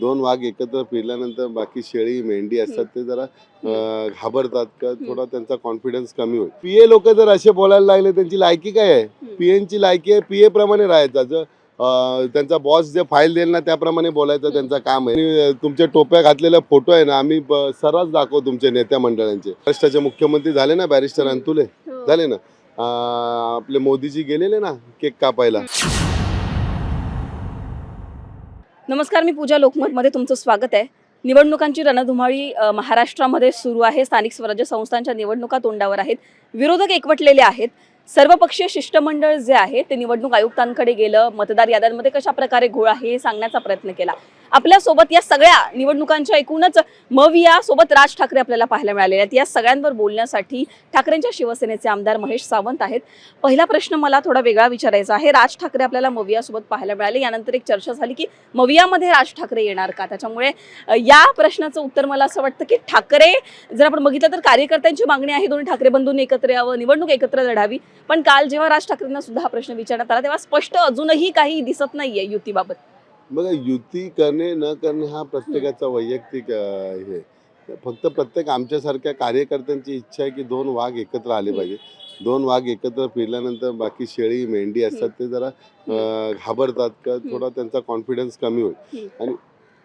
दोन वाघ एकत्र फिरल्यानंतर बाकी शेळी मेंढी असतात ते जरा घाबरतात का थोडा त्यांचा कॉन्फिडन्स कमी होईल. पीए लोक जर असे बोलायला लागले त्यांची लायकी काय आहे? पीएनची लायकी आहे पीए प्रमाणे राहायचा. जर त्यांचा बॉस जे फाईल देईल ना त्याप्रमाणे बोलायचं त्यांचं काम आहे. तुमच्या टोप्या घातलेला फोटो आहे ना आम्ही सर्रास दाखवू तुमचे नेत्या मंडळांचे. महाराष्ट्राचे मुख्यमंत्री झाले ना बॅरिस्टर अंतुले झाले ना. आपले मोदीजी गेलेले ना केक कापायला. नमस्कार मी पूजा लोकमतमध्ये तुमचं स्वागत आहे. निवडणुकांची रणधुमाळी महाराष्ट्रामध्ये सुरू आहे. स्थानिक स्वराज्य संस्थांच्या निवडणुका तोंडावर आहेत. विरोधक एकवटलेले आहेत. सर्वपक्षीय शिष्टमंडळ जे आहे ते निवडणूक आयुक्तांकडे गेलं. मतदार याद्यांमध्ये कशा प्रकारे घोळ आहे हे सांगण्याचा प्रयत्न केला. आपल्यासोबत या सगळ्या निवडणुकांच्या एकूणच मविया सोबत राज ठाकरे आपल्याला पाहायला मिळालेले आहेत. या सगळ्यांवर बोलण्यासाठी ठाकरेंच्या शिवसेनेचे आमदार महेश सावंत आहेत. पहिला प्रश्न मला थोडा वेगळा विचारायचा आहे. राज ठाकरे आपल्याला मविया सोबत पाहायला मिळाले. यानंतर एक चर्चा झाली की मवियामध्ये राज ठाकरे येणार का? त्याच्यामुळे या प्रश्नाचं उत्तर मला असं वाटतं की ठाकरे जर आपण बघितलं तर कार्यकर्त्यांची मागणी आहे दोन्ही ठाकरे बंधूंनी एकत्र यावं निवडणूक एकत्र लढावी. पण काल जेव्हा राज ठाकरेंना सुद्धा हा प्रश्न विचारण्यात आला तेव्हा स्पष्ट अजूनही काही दिसत नाहीये युतीबाबत. बघा युती करणे न करणे हा प्रत्येकाचा वैयक्तिक हे. फक्त प्रत्येक आमच्यासारख्या कार्यकर्त्यांची इच्छा आहे की दोन वाघ एकत्र आले पाहिजे दोन वाघ एकत्र फिरल्यानंतर बाकी शेळी मेंढी असतात ते जरा घाबरतात का थोडा त्यांचा कॉन्फिडन्स कमी होईल. आणि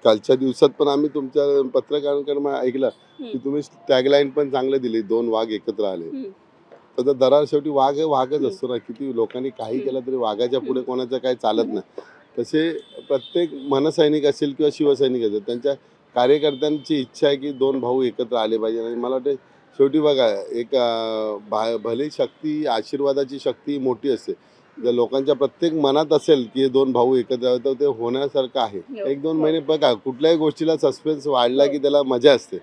कालच्या दिवसात पण आम्ही तुमच्या पत्रकारांकडे ऐकलं की तुम्ही टॅगलाईन पण चांगलं दिली दोन वाघ एकत्र आले. तर दरार शेवटी वाघ वाघच. असतो ना किती लोकांनी काही. केलं तरी वाघाच्या पुढे. कोणाचं काही चालत नाही तसे प्रत्येक मनसैनिक असेल किंवा शिवसैनिक असेल त्यांच्या कार्यकर्त्यांची इच्छा आहे की दोन भाऊ एकत्र आले पाहिजे आणि मला वाटतं शेवटी बघा एक भा- भली शक्ती आशीर्वादाची शक्ती मोठी असते जर लोकांच्या प्रत्येक मनात असेल की हे दोन भाऊ एकत्र तर ते होण्यासारखं आहे हो. एक दोन हो. महिने बघा कुठल्याही गोष्टीला सस्पेन्स वाढला की त्याला मजा असते.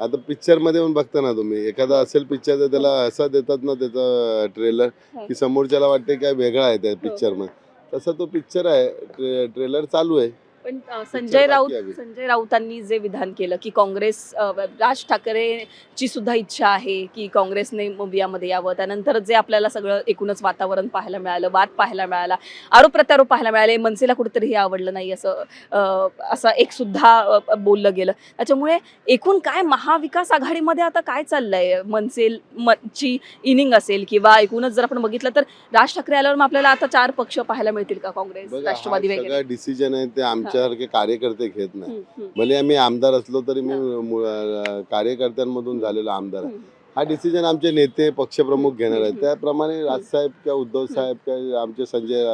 आता पिक्चरमध्ये पण बघता ना तुम्ही एखादा असेल पिक्चर तर त्याला असं देतात ना त्याचं ट्रेलर हो. की समोरच्याला वाटते काय वेगळा आहे त्या पिक्चरमध्ये तसा तो पिक्चर आहे ट्रे ट्रेलर चालू आहे. पण अ, संजय राऊत. संजय राऊतांनी जे विधान केलं की काँग्रेस अ, राज ठाकरेची सुद्धा इच्छा आहे की काँग्रेसने मुंबियामध्ये यावं. त्यानंतर जे आपल्याला सगळं एकूणच वातावरण पाहायला मिळालं वाद पाहायला मिळाला आरोप प्रत्यारोप पाहायला मिळाले मनसेला कुठेतरी हे आवडलं नाही असं अ, असं एक सुद्धा अ, बोललं गेलं. त्याच्यामुळे एकूण काय महाविकास आघाडीमध्ये आता काय चाललंय? मनसेल म- ची इनिंग असेल किंवा एकूणच जर आपण बघितलं तर राज ठाकरे आल्यावर मग आपल्याला आता चार पक्ष पाहायला मिळतील का काँग्रेस बघा हा राष्ट्रवादी वगैरे? सगळा डिसिजन आहे ते आमच्यासारखे कार्यकर्ते घेत नाही. भले आम्ही आमदार असलो तरी मी कार्यकर्त्यांमधून झालेलो आमदार आहे. हा डिसिजन आमचे नेते पक्षप्रमुख घेणार आहेत. त्याप्रमाणे राजसाहेब किंवा उद्धव साहेब किंवा आमचे संजय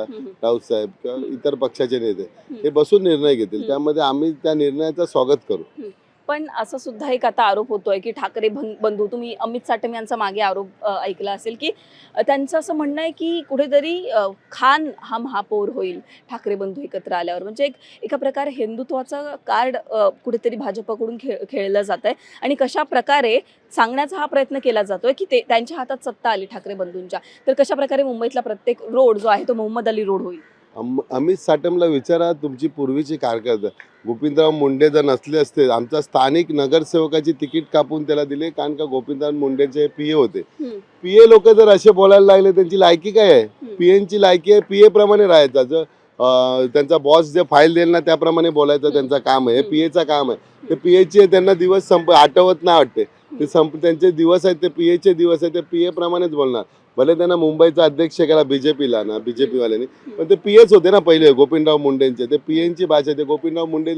राऊत साहेब किंवा इतर पक्षाचे नेते. हे बसून निर्णय घेतील. त्यामध्ये आम्ही त्या निर्णयाचं स्वागत करू. पण असं सुद्धा एक आता आरोप होतोय की ठाकरे बंधू तुम्ही अमित साटम यांचा मागे आरोप ऐकला असेल की त्यांचं असं म्हणणं आहे की कुठेतरी खान हा महापौर होईल ठाकरे बंधू एकत्र आल्यावर. म्हणजे एक एका प्रकारे हिंदुत्वाचं कार्ड कुठेतरी भाजपकडून खेळ खेळलं जात आहे आणि कशा प्रकारे सांगण्याचा हा प्रयत्न केला जातोय की ते त्यांच्या हातात सत्ता आली ठाकरे बंधूंच्या. तर कशा प्रकारे मुंबईतला प्रत्येक रोड जो आहे तो मोहम्मद अली रोड होईल? अम- अमित साटमला विचारा तुमची पूर्वीची कारकीर्द. गोविंदराव मुंडे जर नसले असते आमचा स्थानिक नगरसेवकाची तिकीट कापून त्याला दिले कारण का गोविंदराव मुंडेचे पीए होते. पीए लोक जर असे बोलायला लागले त्यांची लायकी काय आहे. पीएनची लायकी आहे पीए प्रमाणे राहायचा. जर त्यांचा बॉस जे फाईल देईल ना त्याप्रमाणे बोलायचं त्यांचं काम आहे. हे. पीएचं काम आहे. ते पीएचे त्यांना दिवस संप आठवत नाही वाटते. ते संप त्यांचे दिवस आहेत ते पीएचे दिवस आहेत ते पीए प्रमाणेच बोलणार. भले त्यांना मुंबईचा अध्यक्ष केला बीजेपीला ना बीजेपी वाल्यांनी पण ते पीएच होते ना पहिले गोविंदराव मुंडेंचे. ते पीएनची भाषा ते गोविंदराव मुंडे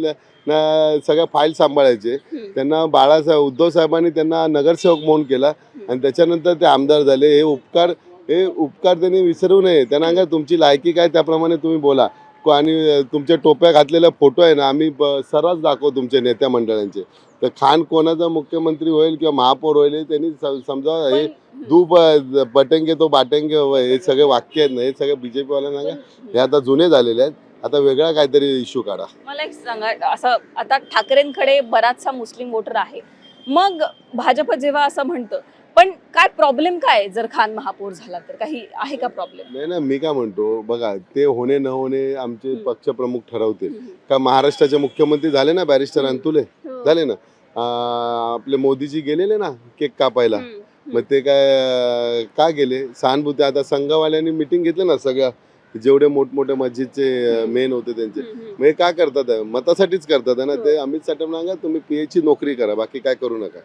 सगळ्या फाईल सांभाळायचे. त्यांना बाळासाहेब उद्धव साहेबांनी त्यांना नगरसेवक म्हणून केला. आणि त्याच्यानंतर ते आमदार झाले. हे उपकार हे उपकार त्यांनी विसरू नये. त्यांना सांगा तुमची लायकी काय? त्याप्रमाणे तुम्ही बोला. आणि तुमच्या टोप्या घातलेला फोटो आहे ना आम्ही सर्रास दाखवू तुमच्या नेत्या मंडळांचे. तर खान कोणाचा मुख्यमंत्री होईल किंवा महापौर होईल हे त्यांनी समजा हे पण- दू ब- बटेंगे तो बाटेंगे हे सगळे वाक्य आहेत ना हे सगळे बीजेपी वाल्यांना सांगा हे आता जुने झालेले आहेत. आता वेगळा काहीतरी इश्यू काढा. मला एक सांगा असं आता ठाकरेंकडे बराचसा मुस्लिम वोटर आहे. मग भाजप जेव्हा असं म्हणतं पण काय प्रॉब्लेम काय जर खान महापौर झाला तर काही आहे का प्रॉब्लेम नाही ना मी काय म्हणतो बघा ते होणे न होणे आमचे. पक्षप्रमुख ठरवतील. का महाराष्ट्राचे मुख्यमंत्री झाले ना बॅरिस्टर अंतुले. झाले ना? आपले मोदीजी गेलेले ना केक कापायला. मग ते काय का गेले? सहानुभूती आता संघवाल्यांनी मिटिंग घेतली ना सगळ्या जेवढे मोठमोठे मस्जिदचे मेन होते त्यांचे. मग हे का करतात? मतासाठीच करतात ना हो. ते. अमित साठे सांगा तुम्ही पीए ची नोकरी करा बाकी काय करू नका.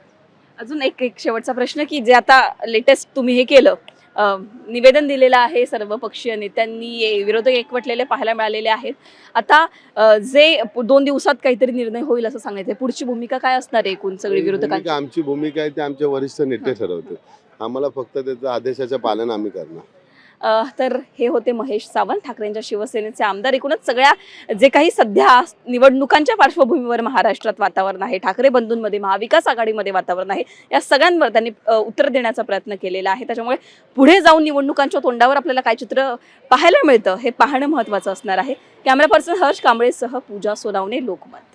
अजून एक एक शेवटचा प्रश्न की जे आता लेटेस्ट तुम्ही हे केलं निवेदन दिलेलं आहे सर्व पक्षीय नेत्यांनी विरोधक एकवटलेले पाहायला मिळालेले आहेत. आता जे दोन दिवसात काहीतरी निर्णय होईल असं सांगायचं पुढची भूमिका काय असणार आहे एकूण सगळी विरोधकांची? भूमिका- आमची भूमिका आहे ती आमचे वरिष्ठ नेते ठरवते आम्हाला फक्त त्याचं आदेशाच्या पालन आम्ही करणार. तर हे होते महेश सावंत ठाकरेंच्या शिवसेनेचे आमदार. एकूणच सगळ्या जे काही सध्या निवडणुकांच्या पार्श्वभूमीवर महाराष्ट्रात वातावरण आहे ठाकरे बंधूंमध्ये महाविकास आघाडीमध्ये वातावरण आहे या सगळ्यांवर त्यांनी उत्तर देण्याचा प्रयत्न केलेला आहे. त्याच्यामुळे पुढे जाऊन निवडणुकांच्या तोंडावर आपल्याला काय चित्र पाहायला मिळतं हे पाहणं महत्त्वाचं असणार आहे. कॅमेरा पर्सन हर्ष कांबळेसह पूजा सोनावणे लोकमत.